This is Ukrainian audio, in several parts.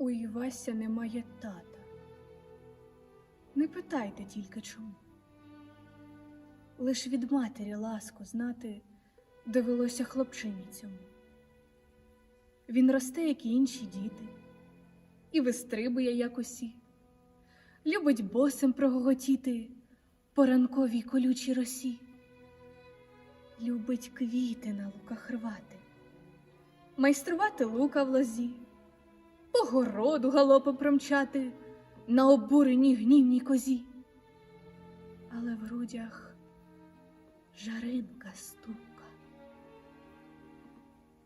У Івася немає тата. Не питайте тільки чому. Лиш від матері ласку знати довелося хлопчині цьому. Він росте, як і інші діти, і вистрибує, як усі, любить босим прогоготіти по ранковій колючій росі, любить квіти на луках рвати, майструвати лука в лозі, по городу галопом промчати на обуреній гнівній козі. Але в грудях жаринка стука.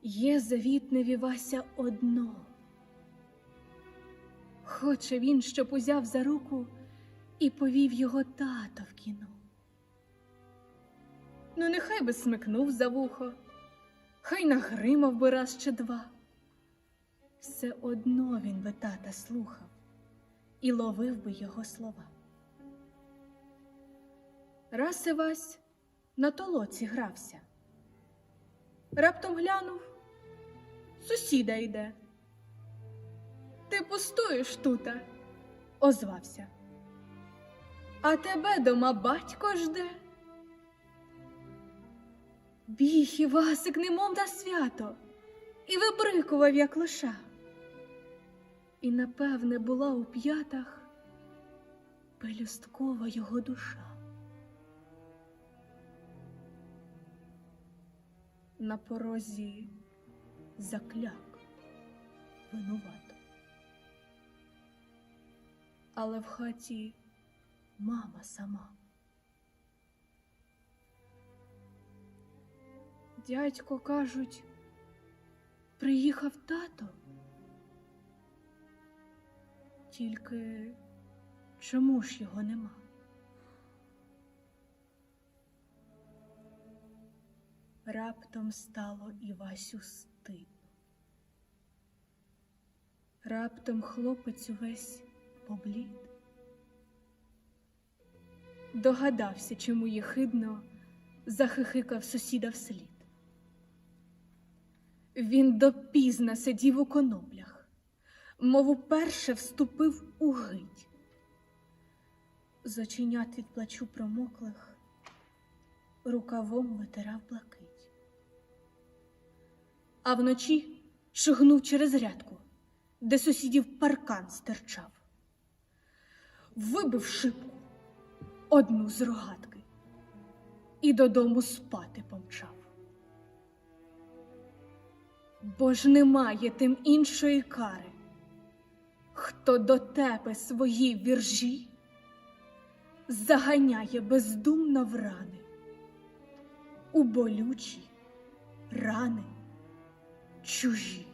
Є завітне вівася одно. Хоче він, щоб узяв за руку і повів його тато в кіно. Ну, нехай би смикнув за вухо, хай нагримав би раз чи два. Все одно він би тата слухав і ловив би його слова. Раз Івась на толоці грався. Раптом глянув, сусіда йде. Ти пустуєш тута, озвався. А тебе дома батько жде. Біг Івасик, немов на свято, і вибрикував, як лоша. І, напевне, була у п'ятах пелюсткова його душа. На порозі закляк винувато. Але в хаті мама сама. Дядько кажуть, приїхав тато. Тільки чому ж його нема? Раптом стало Івасю стидно. Раптом хлопець увесь поблід. Догадався, чому єхидно захихикав сусіда вслід. Він допізна сидів у коноплях, мов уперше вступив у гить. З від плачу промоклих рукавом витирав блакить. А вночі шигнув через рядку, де сусідів паркан стирчав. Вибив шибку одну з рогатки і додому спати помчав. Бо ж немає тим іншої кари, хто до тебе свої віржі заганяє бездумно в рани, у болючі рани чужі.